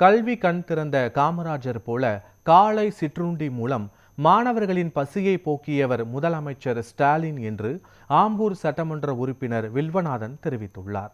கல்வி கண் திறந்த காமராஜர் போல காலை சிற்றுண்டி மூலம் மாணவர்களின் பசியை போக்கியவர் முதலமைச்சர் ஸ்டாலின் என்று ஆம்பூர் சட்டமன்ற உறுப்பினர் வில்வநாதன் தெரிவித்துள்ளார்.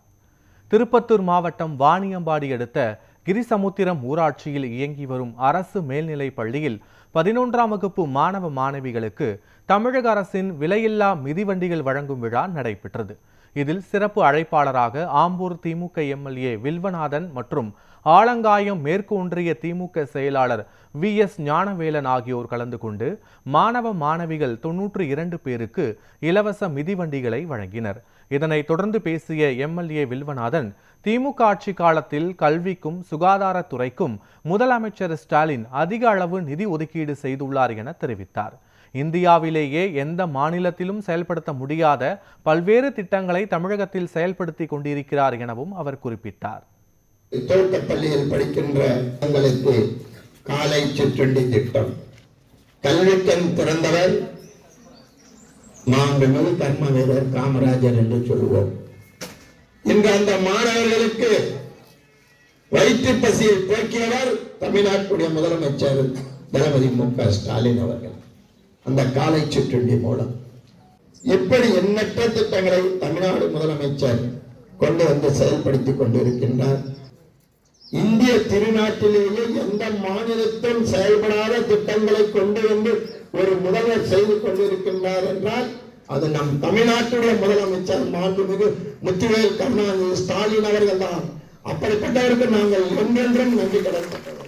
திருப்பத்தூர் மாவட்டம் வாணியம்பாடி அடுத்த கிரிசமுத்திரம் ஊராட்சியில் இயங்கி வரும் அரசு மேல்நிலைப் பள்ளியில் பதினொன்றாம் வகுப்பு மாணவ மாணவிகளுக்கு தமிழக அரசின் விலையில்லா மிதிவண்டிகள் வழங்கும் விழா நடைபெற்றது. இதில் சிறப்பு அழைப்பாளராக ஆம்பூர் திமுக எம்எல்ஏ வில்வநாதன் மற்றும் ஆலங்காயம் மேற்கு ஒன்றிய திமுக செயலாளர் வி எஸ் ஞானவேலன் ஆகியோர் கலந்து கொண்டு மாணவ மாணவிகள் தொன்னூற்று இரண்டு பேருக்கு இலவச மிதிவண்டிகளை வழங்கினர். இதனைத் தொடர்ந்து பேசிய எம்எல்ஏ வில்வநாதன் திமுக ஆட்சி காலத்தில் கல்விக்கும் சுகாதாரத்துறைக்கும் முதலமைச்சர் ஸ்டாலின் அதிக அளவு நிதி ஒதுக்கீடு செய்துள்ளார் என தெரிவித்தார். இந்தியாவிலேயே எந்த மாநிலத்திலும் செயல்படுத்த முடியாத பல்வேறு திட்டங்களை தமிழகத்தில் செயல்படுத்தி கொண்டிருக்கிறார் எனவும் அவர் குறிப்பிட்டார். தோட்டப்பள்ளியில் படிக்கின்ற தங்களுக்கு காலை சிற்றுண்டி திட்டம். கல்விக்கண் பிறந்தவர் மாண்புமிகு கர்ம வீரர் காமராஜர் என்று சொல்லுவோம். இன்று அந்த மாணவர்களுக்கு வயிற்று பசியை போக்கியவர் தமிழ்நாட்டுடைய முதலமைச்சர் தளபதி மு க ஸ்டாலின் அவர்கள். அந்த காலை சிற்றுண்டி மூலம். இப்படி எண்ணற்ற திட்டங்களை தமிழ்நாடு முதலமைச்சர் கொண்டு வந்து செயல்படுத்திக் கொண்டிருக்கின்றார். இந்திய திருநாட்டிலேயே எந்த மாநிலத்திலும் செயல்படாத திட்டங்களை கொண்டு வந்து ஒரு முதல்வர் செய்து கொண்டிருக்கின்றார் என்றால் அது நம் தமிழ்நாட்டுடைய முதலமைச்சர் மாண்புமிகு முத்துவேல் கருணாநிதி ஸ்டாலின் அவர்கள் தான் அப்படிப்பட்டவருக்கு நாங்கள் என்றென்றும் நன்றி கடன்பட்டோம்